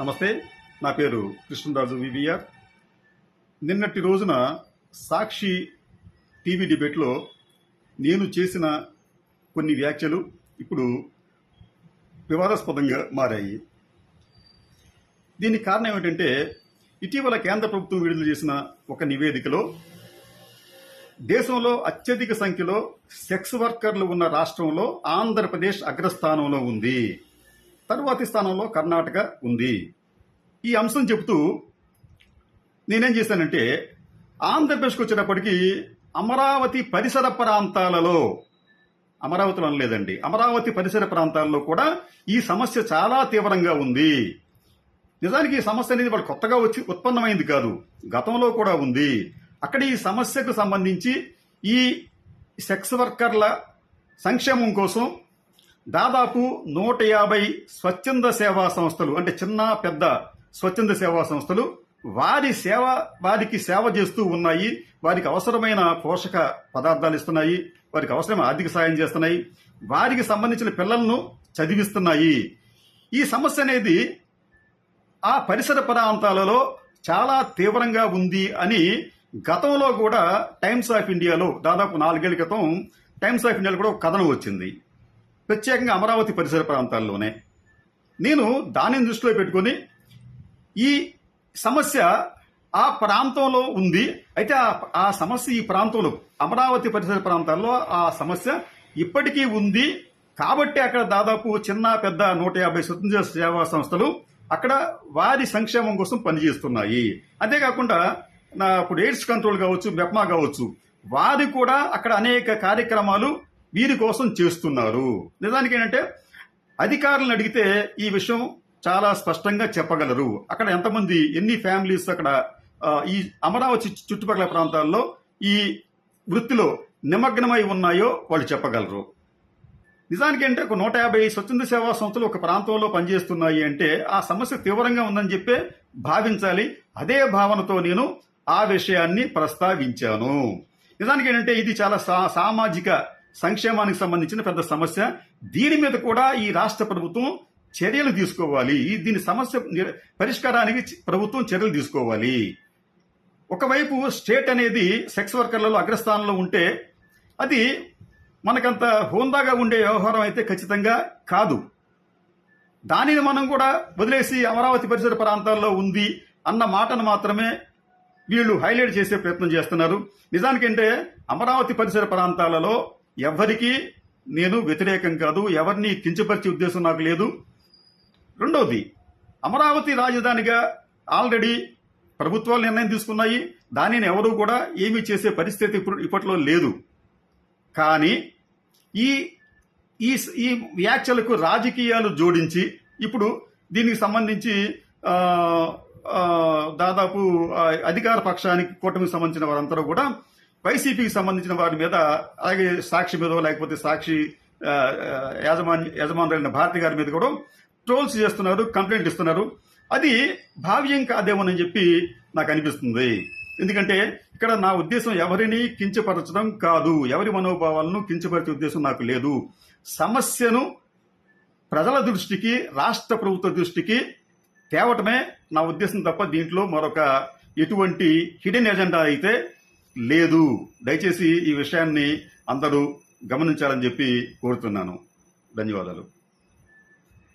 నమస్తే నా పేరు కృష్ణరాజు వివిఆర్. నిన్నటి రోజున సాక్షి టీవీ డిబేట్లో నేను చేసిన కొన్ని వ్యాఖ్యలు ఇప్పుడు వివాదాస్పదంగా మారాయి. దీనికి కారణం ఏమిటంటే ఇటీవల కేంద్ర ప్రభుత్వం విడుదల చేసిన ఒక నివేదికలో దేశంలో అత్యధిక సంఖ్యలో సెక్స్ వర్కర్లు ఉన్న రాష్ట్రంలో ఆంధ్రప్రదేశ్ అగ్రస్థానంలో ఉంది. తరువాతి స్థానంలో కర్ణాటక ఉంది. ఈ అంశం చెబుతూ నేనేం చేశానంటే ఆంధ్రప్రదేశ్కి వచ్చేటప్పటికి అమరావతి పరిసర ప్రాంతాలలో అమరావతిలో అనలేదండి అమరావతి పరిసర ప్రాంతాల్లో కూడా ఈ సమస్య చాలా తీవ్రంగా ఉంది. నిజానికి ఈ సమస్య అనేది వాళ్ళు కొత్తగా వచ్చి ఉత్పన్నమైంది కాదు గతంలో కూడా ఉంది. అక్కడ ఈ సమస్యకు సంబంధించి ఈ సెక్స్ వర్కర్ల సంక్షేమం కోసం దాదాపు నూట యాభై స్వచ్ఛంద సేవా సంస్థలు అంటే చిన్న పెద్ద స్వచ్ఛంద సేవా సంస్థలు వారి సేవ వారికి సేవ చేస్తూ ఉన్నాయి. వారికి అవసరమైన పోషక పదార్థాలు ఇస్తున్నాయి. వారికి అవసరమైన ఆర్థిక సాయం చేస్తున్నాయి. వారికి సంబంధించిన పిల్లలను చదివిస్తున్నాయి. ఈ సమస్య అనేది ఆ పరిసర ప్రాంతాలలో చాలా తీవ్రంగా ఉంది అని గతంలో కూడా టైమ్స్ ఆఫ్ ఇండియాలో దాదాపు నాలుగేళ్ళ క్రితం టైమ్స్ ఆఫ్ ఇండియాలో కూడా ఒక కథనం వచ్చింది. ప్రత్యేకంగా అమరావతి పరిసర ప్రాంతాల్లోనే. నేను దానిని దృష్టిలో పెట్టుకొని ఈ సమస్య ఆ ప్రాంతంలో ఉంది. అయితే ఆ ఆ సమస్య ఈ ప్రాంతంలో అమరావతి పరిసర ప్రాంతాల్లో ఆ సమస్య ఇప్పటికీ ఉంది. కాబట్టి అక్కడ దాదాపు చిన్న పెద్ద నూట యాభై స్వతంత్ర సేవా సంస్థలు అక్కడ వారి సంక్షేమం కోసం పనిచేస్తున్నాయి. అంతేకాకుండా నా ఇప్పుడు ఎయిడ్స్ కంట్రోల్ కావచ్చు బెప్మా కావచ్చు వారి కూడా అక్కడ అనేక కార్యక్రమాలు వీరి కోసం చేస్తున్నారు. నిజానికి ఏంటంటే అధికారులను అడిగితే ఈ విషయం చాలా స్పష్టంగా చెప్పగలరు. అక్కడ ఎంతమంది ఎన్ని ఫ్యామిలీస్ అక్కడ ఈ అమరావతి చుట్టుపక్కల ప్రాంతాల్లో ఈ వృత్తిలో నిమగ్నమై ఉన్నాయో వాళ్ళు చెప్పగలరు. నిజానికి అంటే ఒక నూట యాభై స్వచ్ఛంద సేవా సంస్థలు ఒక ప్రాంతంలో పనిచేస్తున్నాయి అంటే ఆ సమస్య తీవ్రంగా ఉందని చెప్పే భావించాలి. అదే భావనతో నేను ఆ విషయాన్ని ప్రస్తావించాను. నిజానికి ఏంటంటే ఇది చాలా సా- సామాజిక సంక్షేమానికి సంబంధించిన పెద్ద సమస్య. దీని మీద కూడా ఈ రాష్ట్ర ప్రభుత్వం చర్యలు తీసుకోవాలి. ఈ దీని సమస్య పరిష్కారానికి ప్రభుత్వం చర్యలు తీసుకోవాలి. ఒకవైపు స్టేట్ అనేది సెక్స్ వర్కర్లలో అగ్రస్థానంలో ఉంటే అది మనకంత హోందాగా ఉండే వ్యవహారం అయితే ఖచ్చితంగా కాదు. దానిని మనం కూడా వదిలేసి అమరావతి పరిసర ప్రాంతాల్లో ఉంది అన్న మాటను మాత్రమే వీళ్ళు హైలైట్ చేసే ప్రయత్నం చేస్తున్నారు. నిజానికంటే అమరావతి పరిసర ప్రాంతాలలో ఎవరికీ నేను వ్యతిరేకం కాదు ఎవరిని కించపరిచే ఉద్దేశం నాకు లేదు. రెండవది అమరావతి రాజధానిగా ఆల్రెడీ ప్రభుత్వాలు నిర్ణయం తీసుకున్నాయి. దానిని ఎవరూ కూడా ఏమీ చేసే పరిస్థితి ఇప్పుడు ఇప్పట్లో లేదు. కానీ ఈ ఈ ఈ వ్యాఖ్యలకు రాజకీయాలు జోడించి ఇప్పుడు దీనికి సంబంధించి దాదాపు అధికార పక్షానికి కూటమికి సంబంధించిన వారందరూ కూడా వైసీపీకి సంబంధించిన వారి మీద అలాగే సాక్షి మీద లేకపోతే సాక్షి యాజమాన్య యజమానులైన భారతి గారి మీద కూడా ట్రోల్స్ చేస్తున్నారు కంప్లైంట్ ఇస్తున్నారు. అది భావ్యం కాదేమోనని చెప్పి నాకు అనిపిస్తుంది. ఎందుకంటే ఇక్కడ నా ఉద్దేశం ఎవరిని కించపరచడం కాదు. ఎవరి మనోభావాలను కించపరిచే ఉద్దేశం నాకు లేదు. సమస్యను ప్రజల దృష్టికి రాష్ట్ర ప్రభుత్వ దృష్టికి తేవటమే నా ఉద్దేశం తప్ప దీంట్లో మరొక ఎటువంటి హిడెన్ ఎజెండా అయితే లేదు. దయచేసి ఈ విషయాన్ని అందరూ గమనించాలని చెప్పి కోరుతున్నాను. ధన్యవాదాలు.